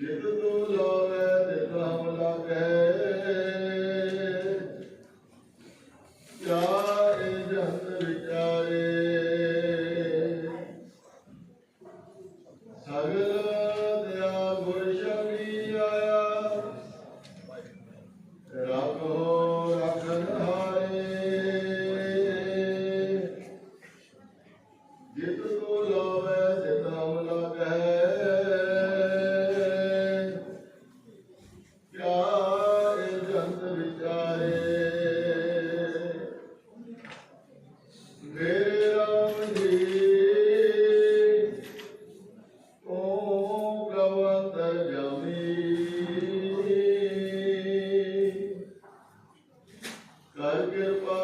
ਜਿਤ ਤੂੰ ਲਾਵੇ ਤਿਤ ਹਮ ਲਾਗੇ। ਚਾਰੇ ਜਨ ਵਿਚਾਰੇ جمی کرپا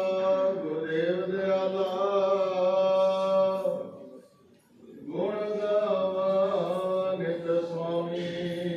گردیو دیا لان گوامی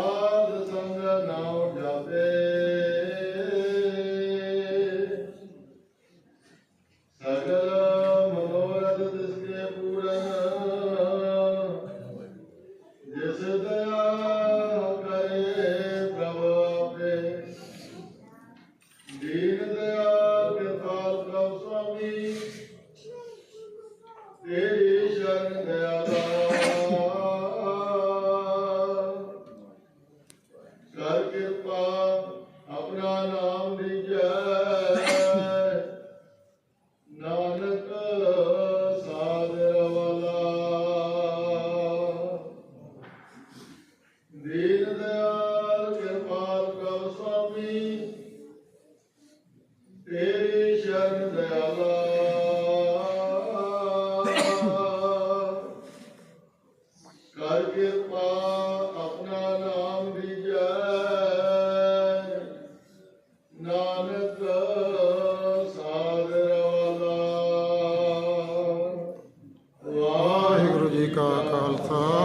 ਤੇਰੀ ਸ਼ਰਨ ਦਿਆਲਾ। ਕਰ ਕਿਰਪਾ ਆਪਣਾ ਨਾਮ ਵਿਜੈ ਨਾਨਕ ਸਾਗਰਵਾਲਾ ਵਾਹਿਗੁਰੂ ਜੀ ਕਾ ਖਾਲਸਾ।